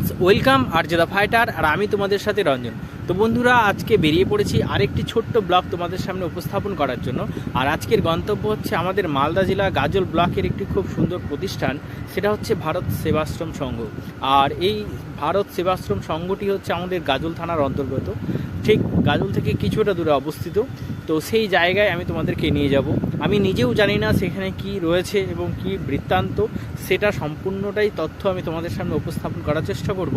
Friends, welcome আর জেদা fighter আর আমি তোমাদের সাথে রঞ্জন। তো বন্ধুরা, আজকে বেরিয়ে পড়েছি আরেকটি ছোট্ট ব্লগ তোমাদের সামনে উপস্থাপন করার জন্য। আর আজকের গন্তব্য হচ্ছে আমাদের মালদা জেলা গাজল ব্লকের একটি খুব সুন্দর প্রতিষ্ঠান, সেটা হচ্ছে ভারত সেবাশ্রম সংঘ। আর এই ভারত সেবাশ্রম সংঘটি হচ্ছে আমাদের গাজল থানার অন্তর্গত। ঠিক গাজল থেকে কিছুটা দূরে অবস্থিত। তো সেই জায়গায় আমি তোমাদেরকে নিয়ে যাব। আমি নিজেও জানি না সেখানে কি রয়েছে এবং কি বৃত্তান্ত। সেটা সম্পূর্ণটাই তথ্য আমি তোমাদের সামনে উপস্থাপন করার চেষ্টা করব।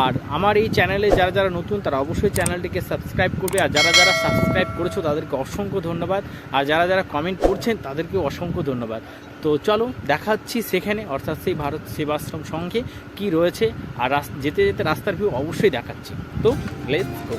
আর আমার এই চ্যানেলে যারা যারা নতুন, তারা অবশ্যই চ্যানেলটিকে সাবস্ক্রাইব করবে। আর যারা যারা সাবস্ক্রাইব করেছ, তাদেরকে অসংখ্য ধন্যবাদ। আর যারা যারা কমেন্ট করছেন, তাদেরকেও অসংখ্য ধন্যবাদ। তো চলো, দেখাচ্ছি সেখানে, অর্থাৎ সেই ভারত সেবাশ্রম সংঘে কি রয়েছে। আর যেতে যেতে রাস্তার ভিউ অবশ্যই দেখাচ্ছি। তো let's go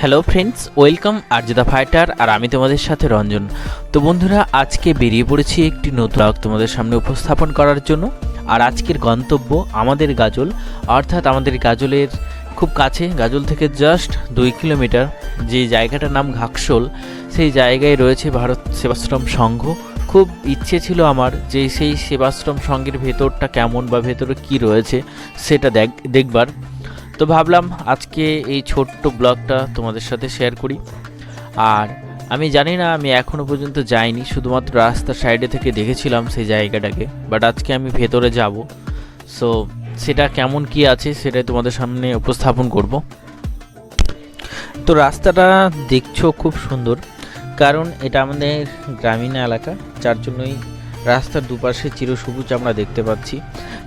hello friends welcome আরজেদা fighter আর আমি তোমাদের সাথে রঞ্জন। তো বন্ধুরা, আজকে বেরিয়ে পড়েছি একটি নতুন তোমাদের সামনে উপস্থাপন করার জন্য। আর আজকের গন্তব্য আমাদের গাজল, অর্থাৎ আমাদের গাজলের খুব কাছে, গাজল থেকে জাস্ট দুই কিলোমিটার। যে জায়গাটার নাম ঘাকশোল সেই জায়গায় রয়েছে ভারত সেবাশ্রম সংঘ। খুব ইচ্ছে ছিল আমার যে সেই সেবাশ্রম সংঘের ভেতরটা কেমন বা ভেতরে কি রয়েছে, সেটা দেখ দেখবার। তো ভাবলাম আজকে এই ছোট্ট ব্লগটা তোমাদের সাথে শেয়ার করি। আর আমি জানি না, আমি এখনও পর্যন্ত যাইনি, শুধুমাত্র রাস্তার সাইডে থেকে দেখেছিলাম সেই জায়গাটাকে বাট আজকে আমি ভেতরে যাব। সো সেটা কেমন কি আছে সেটাই তোমাদের সামনে উপস্থাপন করব। তো রাস্তাটা দেখছ খুব সুন্দর, কারণ এটা আমাদের গ্রামীণ এলাকা, যার জন্যই রাস্তার দুপাশে চিরসবুজ আমরা দেখতে পাচ্ছি।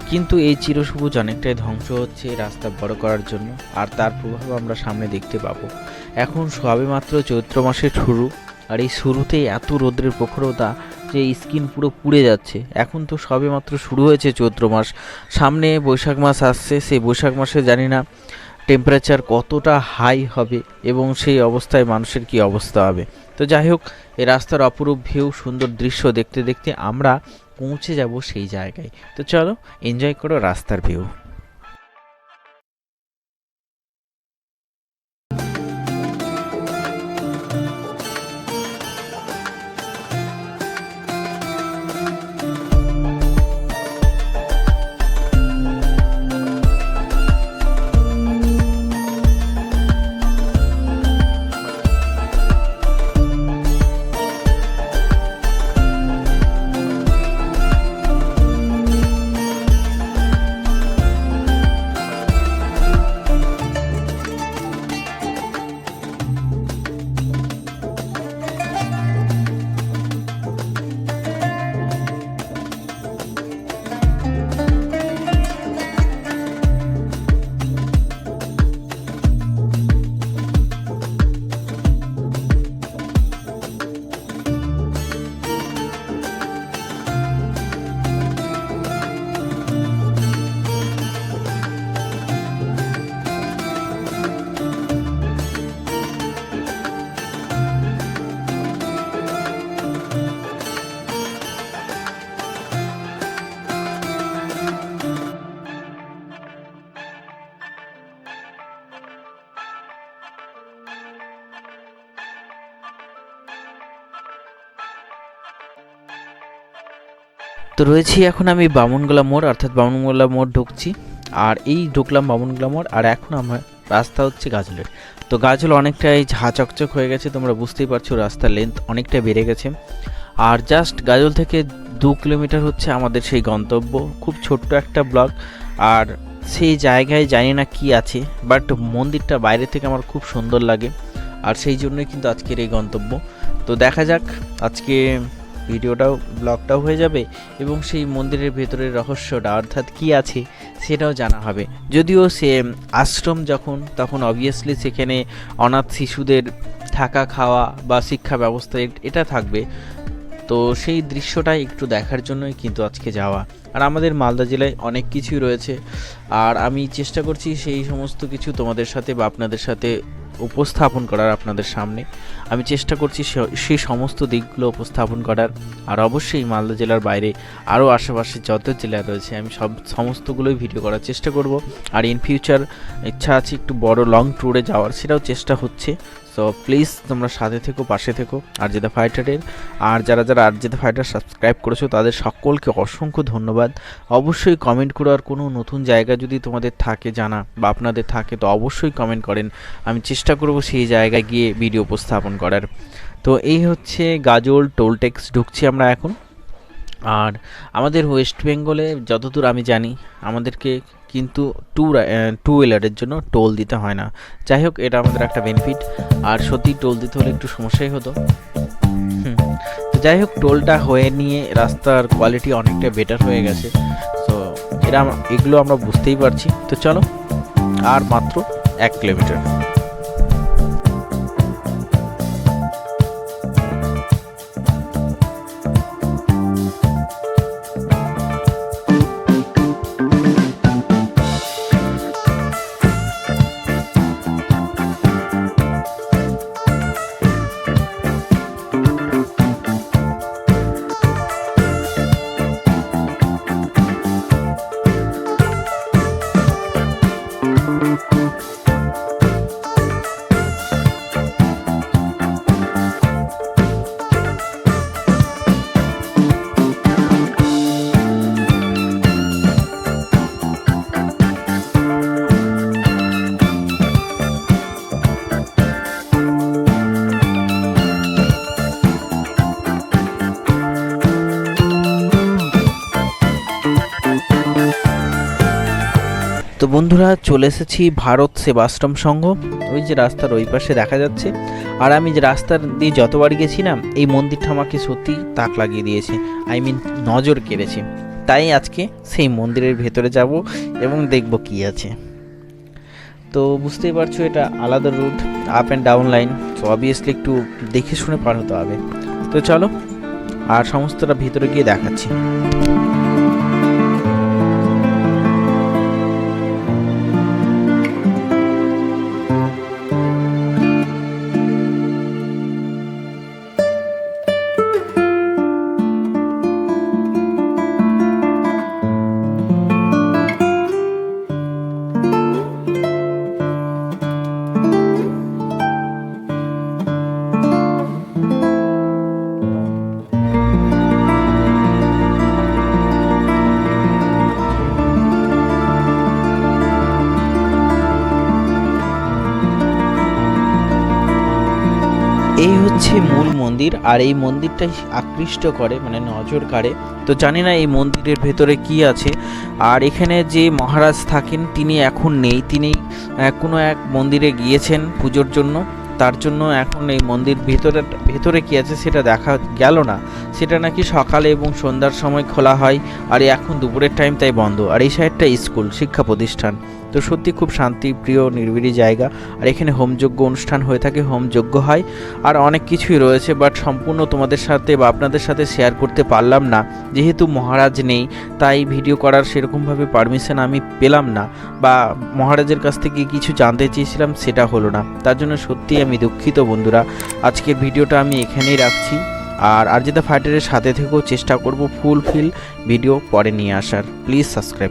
কিন্তু এই চিরসবুজ অনেকটাই ধ্বংস হচ্ছে রাস্তা বড় করার জন্য, আর তার প্রভাব আমরা সামনে দেখতে পাবো। এখন সবেমাত্র চৈত্র মাসের শুরু, আর এই শুরুতেই এত রোদ্রের প্রখরতা যে স্কিন পুরো পুড়ে যাচ্ছে। এখন তো সবেমাত্র শুরু হয়েছে চৈত্র মাস। সামনে বৈশাখ মাস আসছে, সেই বৈশাখ মাসে জানি না টেম্পারেচার কতটা হাই হবে এবং সেই অবস্থায় মানুষের কি অবস্থা হবে। তো যাই হোক, এই রাস্তার অপরূপ ভিউ সুন্দর দৃশ্য দেখতে দেখতে আমরা পৌঁছে যাব সেই জায়গায়। তো চলো এনজয় করো রাস্তার ভিউ তো রয়েছি এখন আমি বামনগোলা মোড়, অর্থাৎ বামনগোলা মোড় ঢুকছি। আর এই ঢুকলাম বামনগোলা মোড়, আর এখন আমার রাস্তা হচ্ছে গাজলের। তো গাজল অনেকটাই ঝা চকচক হয়ে গেছে, তোমরা বুঝতেই পারছ রাস্তার লেন্থ অনেকটা বেড়ে গেছে। আর জাস্ট গাজল থেকে দু কিলোমিটার হচ্ছে আমাদের সেই গন্তব্য, খুব ছোট্ট একটা ব্লক আর সেই জায়গায় জানি না কি আছে বাট মন্দিরটা বাইরে থেকে আমার খুব সুন্দর লাগে। আর সেই জন্যই কিন্তু আজকের এই গন্তব্য। তো দেখা যাক আজকে ভিডিওটাও, ব্লগটাও হয়ে যাবে এবং সেই মন্দিরের ভেতরের রহস্যটা অর্থাৎ কি আছে সেটাও জানা হবে। যদিও সে আশ্রম যখন, তখন অবভিয়াসলি সেখানে অনাথ শিশুদের থাকা, খাওয়া বা শিক্ষা ব্যবস্থা এটা থাকবে। তো সেই দৃশ্যটা একটু দেখার জন্যই কিন্তু আজকে যাওয়া। আর আমাদের মালদা জেলায় অনেক কিছুই রয়েছে। আর আমি চেষ্টা করছি সেই সমস্ত কিছু তোমাদের সাথে বা আপনাদের সাথে উপস্থাপন করার আপনাদের সামনে। আমি চেষ্টা করছি সেই সমস্ত দিকগুলো উপস্থাপন করার। আর অবশ্যই মালদা জেলার বাইরে আরও আশেপাশে যত জেলা রয়েছে, আমি সব, সমস্তগুলোই ভিডিও করার চেষ্টা করব। আর ইন ফিউচার ইচ্ছা আছে একটু বড় লং ট্যুরে যাওয়ার, সেটাও চেষ্টা হচ্ছে। সো প্লিজ তোমরা সাথে থেকো, পাশে থেকো, আরজেদা ফাইটারের আর যারা যারা আরজেদা ফাইটার সাবস্ক্রাইব করেছ, তাদের সকলকে অসংখ্য ধন্যবাদ। অবশ্যই কমেন্ট করো, আর কোনো নতুন জায়গা যদি তোমাদের থাকে জানা বা আপনাদের থাকে, তো অবশ্যই কমেন্ট করেন। আমি চেষ্টা করব সেই জায়গায় গিয়ে ভিডিও উপস্থাপন করার। তো, এই হচ্ছে গাজল টোল ট্যাক্স ঢুকছি আমরা এখন। আর আমাদের ওয়েস্ট বেঙ্গলে যতদূর আমি জানি, আমাদেরকে কিন্তু টু টু হুইলারের জন্য টোল দিতে হয় না। যাই হোক, এটা আমাদের একটা বেনিফিট আর সত্যি টোল দিতে হলে একটু সমস্যাই হতো। তো যাই হোক টোলটা হয়ে নিয়ে রাস্তার কোয়ালিটি অনেকটা বেটার হয়ে গেছে। তো আম- এগুলো আমরা বুঝতেই পারছি। তো চলো, আর মাত্র এক কিলোমিটার বন্ধুরা, চলে এসেছি ভারত সেবাশ্রম সংঘ। ওই যে রাস্তার ওই পাশে দেখা যাচ্ছে। আর আমি যে রাস্তার দিয়ে যতবার গেছিলাম, এই মন্দিরটা আমাকে সত্যি তাক লাগিয়ে দিয়েছে। আই মিন নজর কেড়েছে। তাই আজকে সেই মন্দিরের ভেতরে যাব এবং দেখব কি আছে। তো বুঝতেই পারছ, এটা আলাদা route up and down line তো অবভিয়াসলি একটু দেখে শুনে পার হতে হবে। তো চলো, আর সমস্তটা ভিতরে গিয়ে দেখাচ্ছি। হচ্ছে মূল মন্দির আর এই মন্দিরটাই আকৃষ্ট করে মানে নজর কাড়ে। তো জানি না এই মন্দিরের ভেতরে কি আছে। আর এখানে যে মহারাজ থাকেন, তিনি এখন নেই। তিনি কোনো এক মন্দিরে গিয়েছেন পুজোর জন্য। তার জন্য এখন এই মন্দির ভেতরে ভেতরে কী আছে সেটা দেখা গেল না। সেটা নাকি সকালে এবং সন্ধ্যার সময় খোলা হয়। আর এখন দুপুরের টাইম তাই বন্ধ। আর এই সাইডটা স্কুল, শিক্ষা প্রতিষ্ঠান। তো সত্যি খুব শান্তিপ্রিয় নিরিবিলি জায়গা। আর এখানে হোমযজ্ঞ অনুষ্ঠান হয়ে থাকে হোমযজ্ঞ হয়। আর অনেক কিছুই রয়েছে বাট সম্পূর্ণ তোমাদের সাথে বা আপনাদের সাথে শেয়ার করতে পারলাম না। যেহেতু মহারাজ নেই, তাই ভিডিও করার সেরকমভাবে পারমিশন আমি পেলাম না। বা মহারাজের কাছ থেকে কিছু জানতে চেয়েছিলাম, সেটা হলো না। তার জন্য সত্যিই আমি দুঃখিত, বন্ধুরা। আজকের ভিডিওটা আমি এখানেই রাখছি। আর আর যেটা ফাইটারের সাথে থেকেও চেষ্টা করব ফুল ফিল ভিডিও পরে নিয়ে আসার। Please subscribe